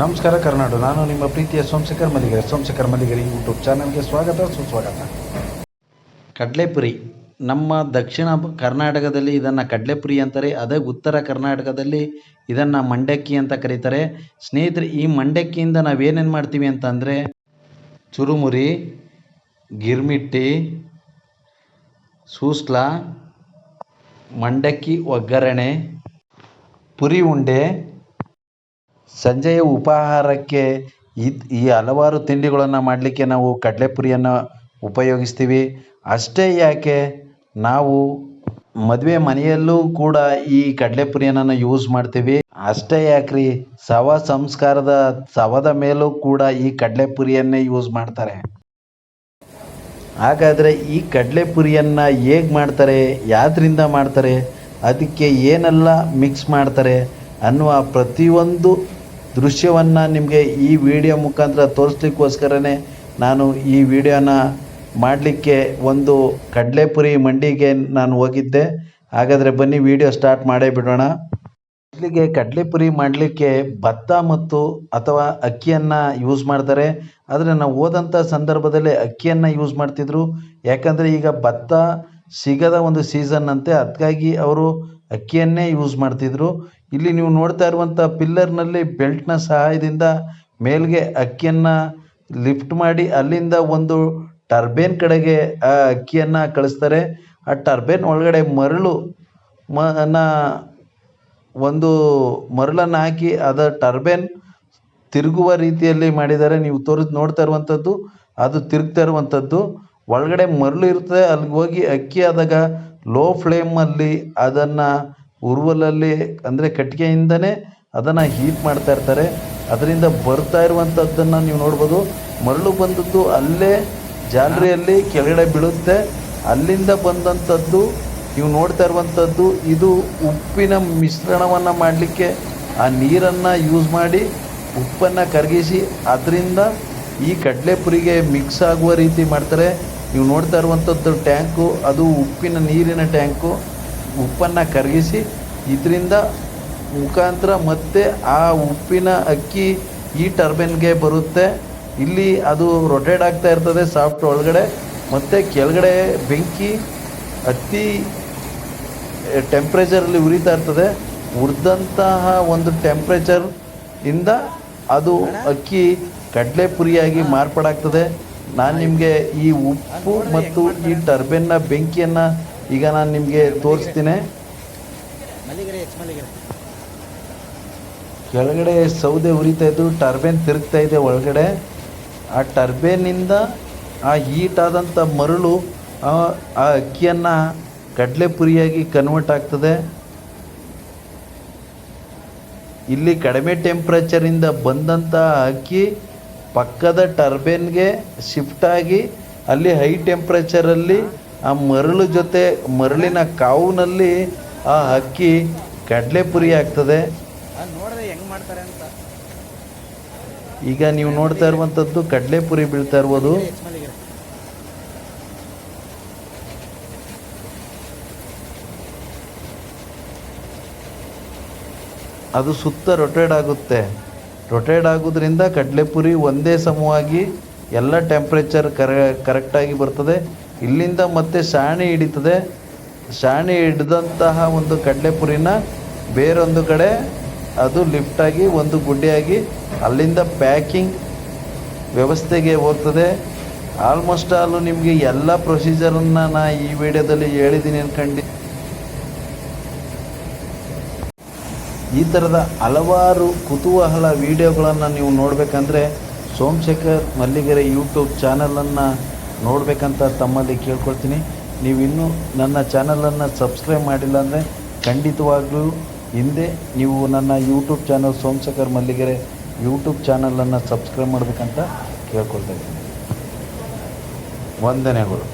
ನಮಸ್ಕಾರ ಕರ್ನಾಡು. ನಾನು ನಿಮ್ಮ ಪ್ರೀತಿಯ ಸೋಮಶೇಖರ್ ಮಲ್ಲಿಗೆರೆ. ಸೋಮಶೇಖರ್ ಮಲ್ಲಿಗೆರೆ ಯೂಟ್ಯೂಬ್ ಚಾನಲ್ಗೆ ಸ್ವಾಗತ, ಸುಸ್ವಾಗತ. ಕಡಲೆಪುರಿ. ನಮ್ಮ ದಕ್ಷಿಣ ಕರ್ನಾಟಕದಲ್ಲಿ ಇದನ್ನು ಕಡಲೆಪುರಿ ಅಂತಾರೆ. ಅದೇ ಉತ್ತರ ಕರ್ನಾಟಕದಲ್ಲಿ ಇದನ್ನು ಮಂಡಕ್ಕಿ ಅಂತ ಕರೀತಾರೆ. ಸ್ನೇಹಿತರೆ, ಈ ಮಂಡಕ್ಕಿಯಿಂದ ನಾವೇನೇನು ಮಾಡ್ತೀವಿ ಅಂತಂದರೆ ಚುರುಮುರಿ, ಗಿರ್ಮಿಟ್ಟಿ, ಸೂಸ್ಲ, ಮಂಡಕ್ಕಿ ಒಗ್ಗರಣೆ, ಪುರಿ ಉಂಡೆ ಸಂಜೆಯ ಉಪಾಹಾರಕ್ಕೆ ಈ ಹಲವಾರು ತಿಂಡಿಗಳನ್ನು ಮಾಡಲಿಕ್ಕೆ ನಾವು ಕಡಲೆಪುರಿಯನ್ನು ಉಪಯೋಗಿಸ್ತೀವಿ. ಅಷ್ಟೇ ಯಾಕೆ, ನಾವು ಮದುವೆ ಮನೆಯಲ್ಲೂ ಕೂಡ ಈ ಕಡಲೆಪುರಿಯನ್ನು ಯೂಸ್ ಮಾಡ್ತೀವಿ. ಅಷ್ಟೇ ಯಾಕ್ರಿ ಶವ ಸಂಸ್ಕಾರದ ಶವದ ಮೇಲೂ ಕೂಡ ಈ ಕಡಲೆಪುರಿಯನ್ನೇ ಯೂಸ್ ಮಾಡ್ತಾರೆ. ಹಾಗಾದರೆ ಈ ಕಡಲೆಪುರಿಯನ್ನು ಹೇಗೆ ಮಾಡ್ತಾರೆ, ಯಾದ್ರಿಂದ ಮಾಡ್ತಾರೆ, ಅದಕ್ಕೆ ಏನೆಲ್ಲ ಮಿಕ್ಸ್ ಮಾಡ್ತಾರೆ ಅನ್ನುವ ಪ್ರತಿಯೊಂದು ದೃಶ್ಯವನ್ನು ನಿಮಗೆ ಈ ವಿಡಿಯೋ ಮುಖಾಂತರ ತೋರಿಸ್ಲಿಕ್ಕೋಸ್ಕರನೇ ನಾನು ಈ ವಿಡಿಯೋನ ಮಾಡಲಿಕ್ಕೆ ಒಂದು ಕಡಲೆಪುರಿ ಮಂಡಿಗೆ ನಾನು ಹೋಗಿದ್ದೆ. ಹಾಗಾದರೆ ಬನ್ನಿ ವಿಡಿಯೋ ಸ್ಟಾರ್ಟ್ ಮಾಡೇ ಬಿಡೋಣ. ಮೊದಲಿಗೆ ಕಡಲೆಪುರಿ ಮಾಡಲಿಕ್ಕೆ ಭತ್ತ ಮತ್ತು ಅಥವಾ ಅಕ್ಕಿಯನ್ನು ಯೂಸ್ ಮಾಡ್ತಾರೆ. ಆದರೆ ನಾವು ಹೋದಂಥ ಸಂದರ್ಭದಲ್ಲಿ ಅಕ್ಕಿಯನ್ನು ಯೂಸ್ ಮಾಡ್ತಿದ್ರು. ಯಾಕಂದರೆ ಈಗ ಭತ್ತ ಸಿಗದ ಒಂದು ಸೀಸನ್ ಅಂತೆ. ಅದಕ್ಕಾಗಿ ಅವರು ಅಕ್ಕಿಯನ್ನೇ ಯೂಸ್ ಮಾಡ್ತಿದ್ರು. ಇಲ್ಲಿ ನೀವು ನೋಡ್ತಾ ಇರುವಂಥ ಪಿಲ್ಲರ್ನಲ್ಲಿ ಬೆಲ್ಟ್ನ ಸಹಾಯದಿಂದ ಮೇಲ್ಗೆ ಅಕ್ಕಿಯನ್ನು ಲಿಫ್ಟ್ ಮಾಡಿ ಅಲ್ಲಿಂದ ಒಂದು ಟರ್ಬೇನ್ ಕಡೆಗೆ ಆ ಅಕ್ಕಿಯನ್ನು ಕಳಿಸ್ತಾರೆ. ಆ ಟರ್ಬೇನ್ ಒಳಗಡೆ ಮರಳು ಮನ ಒಂದು ಮರಳನ್ನು ಹಾಕಿ ಅದ ಟರ್ಬೇನ್ ತಿರುಗುವ ರೀತಿಯಲ್ಲಿ ಮಾಡಿದ್ದಾರೆ. ನೀವು ತೋರಿಸ್ ನೋಡ್ತಾ ಇರುವಂಥದ್ದು ಅದು ತಿರುಗ್ತಾ ಇರುವಂಥದ್ದು ಒಳಗಡೆ ಮರಳು ಇರುತ್ತೆ. ಅಲ್ಲಿಗೆ ಹೋಗಿ ಅಕ್ಕಿ ಆದಾಗ ಲೋ ಫ್ಲೇಮಲ್ಲಿ ಅದನ್ನು ಉರುವಲಲ್ಲಿ ಅಂದರೆ ಕಟ್ಟಿಗೆಯಿಂದನೇ ಅದನ್ನು ಹೀಟ್ ಮಾಡ್ತಾ ಇರ್ತಾರೆ. ಅದರಿಂದ ಬರ್ತಾ ಇರುವಂಥದ್ದನ್ನು ನೀವು ನೋಡ್ಬೋದು. ಮರಳು ಬಂದದ್ದು ಅಲ್ಲೇ ಜಾಲರಿಯಲ್ಲಿ ಕೆಳಗಡೆ ಬೀಳುತ್ತೆ. ಅಲ್ಲಿಂದ ಬಂದಂಥದ್ದು ನೀವು ನೋಡ್ತಾ ಇರುವಂಥದ್ದು ಇದು ಉಪ್ಪಿನ ಮಿಶ್ರಣವನ್ನು ಮಾಡಲಿಕ್ಕೆ ಆ ನೀರನ್ನು ಯೂಸ್ ಮಾಡಿ ಉಪ್ಪನ್ನು ಕರಗಿಸಿ, ಅದರಿಂದ ಈ ಕಡಲೆಪುರಿಗೆ ಮಿಕ್ಸ್ ಆಗುವ ರೀತಿ ಮಾಡ್ತಾರೆ. ನೀವು ನೋಡ್ತಾ ಇರುವಂಥದ್ದು ಟ್ಯಾಂಕು, ಅದು ಉಪ್ಪಿನ ನೀರಿನ ಟ್ಯಾಂಕು. ಉಪ್ಪನ್ನು ಕರಗಿಸಿ, ಇದರಿಂದ ಮುಖಾಂತರ ಮತ್ತೆ ಆ ಉಪ್ಪಿನ ಅಕ್ಕಿ ಈ ಟರ್ಬೈನ್ಗೆ ಬರುತ್ತೆ. ಇಲ್ಲಿ ಅದು ರೊಟೇಟ್ ಆಗ್ತಾ ಇರ್ತದೆ ಸಾಫ್ಟ್ ಒಳಗಡೆ. ಮತ್ತು ಕೆಳಗಡೆ ಬೆಂಕಿ ಅತಿ ಟೆಂಪ್ರೇಚರಲ್ಲಿ ಉರಿತಾ ಇರ್ತದೆ. ಉರಿದಂತಹ ಒಂದು ಟೆಂಪ್ರೇಚರ್ ಇಂದ ಅದು ಅಕ್ಕಿ ಕಡಲೆಪುರಿಯಾಗಿ ಮಾರ್ಪಾಡಾಗ್ತದೆ. ನಾನು ನಿಮಗೆ ಈ ಉಪ್ಪು ಮತ್ತು ಈ ಟರ್ಬೆನ್ನ ಬೆಂಕಿಯನ್ನು ಈಗ ನಾನು ನಿಮಗೆ ತೋರಿಸ್ತೀನಿ. ಕೆಳಗಡೆ ಸೌದೆ ಉರಿತಾ ಇದ್ದು, ಟರ್ಬೇನ್ ತಿರುಗ್ತಾ ಇದೆ ಒಳಗಡೆ. ಆ ಟರ್ಬೇನಿಂದ ಆ ಹೀಟ್ ಆದಂಥ ಮರಳು ಆ ಅಕ್ಕಿಯನ್ನು ಕಡಲೆಪುರಿಯಾಗಿ ಕನ್ವರ್ಟ್ ಆಗ್ತದೆ. ಇಲ್ಲಿ ಕಡಿಮೆ ಟೆಂಪ್ರೇಚರಿಂದ ಬಂದಂಥ ಅಕ್ಕಿ ಪಕ್ಕದ ಟರ್ಬೈನ್ಗೆ ಶಿಫ್ಟ್ ಆಗಿ ಅಲ್ಲಿ ಹೈ ಟೆಂಪ್ರೇಚರಲ್ಲಿ ಆ ಮರಳು ಜೊತೆ ಮರಳಿನ ಕಾವಿನಲ್ಲಿ ಆ ಅಕ್ಕಿ ಆಗ್ತದೆ. ನೋಡಿದ್ರೆ ಮಾಡ್ತಾರೆ ಅಂತ. ಈಗ ನೀವು ನೋಡ್ತಾ ಇರುವಂಥದ್ದು ಕಡಲೆಪುರಿ ಬೀಳ್ತಾ ಇರ್ಬೋದು. ಅದು ಸುತ್ತ ರೊಟೇಟ್ ಆಗುತ್ತೆ. ರೊಟೇಟ್ ಆಗೋದ್ರಿಂದ ಕಡಲೆಪುರಿ ಒಂದೇ ಸಮವಾಗಿ ಎಲ್ಲ ಟೆಂಪ್ರೇಚರ್ ಕರೆ ಕರೆಕ್ಟಾಗಿ ಬರ್ತದೆ. ಇಲ್ಲಿಂದ ಮತ್ತೆ ಸಾಣಿ ಹಿಡಿತದೆ. ಸಾಣಿ ಹಿಡಿದಂತಹ ಒಂದು ಕಡಲೆಪುರಿನ ಬೇರೊಂದು ಕಡೆ ಅದು ಲಿಫ್ಟಾಗಿ ಒಂದು ಗುಡ್ಡೆಯಾಗಿ ಅಲ್ಲಿಂದ ಪ್ಯಾಕಿಂಗ್ ವ್ಯವಸ್ಥೆಗೆ ಹೋಗ್ತದೆ. ಆಲ್ಮೋಸ್ಟ್ ಆಲು ನಿಮಗೆ ಎಲ್ಲ ಪ್ರೊಸೀಜರನ್ನು ನಾ ಈ ವಿಡಿಯೋದಲ್ಲಿ ಹೇಳಿದ್ದೀನಿ ಅನ್ಕಂಡು ಈ ಥರದ ಹಲವಾರು ಕುತೂಹಲ ವಿಡಿಯೋಗಳನ್ನು ನೀವು ನೋಡಬೇಕಂದ್ರೆ ಸೋಮಶೇಖರ್ ಮಲ್ಲಿಗೆರೆ ಯೂಟ್ಯೂಬ್ ಚಾನಲನ್ನು ನೋಡಬೇಕಂತ ತಮ್ಮಲ್ಲಿ ಕೇಳ್ಕೊಳ್ತೀನಿ. ನೀವು ಇನ್ನೂ ನನ್ನ ಚಾನಲನ್ನು ಸಬ್ಸ್ಕ್ರೈಬ್ ಮಾಡಿಲ್ಲ ಅಂದರೆ ಖಂಡಿತವಾಗ್ಲೂ ಹಿಂದೆ ನೀವು ನನ್ನ YouTube channel Somashekhar Malligere YouTube ಚಾನಲನ್ನು ಸಬ್ಸ್ಕ್ರೈಬ್ ಮಾಡಬೇಕಂತ ಕೇಳ್ಕೊಳ್ತಾ ಇದ್ದೀನಿ. ವಂದನೆಗಳು.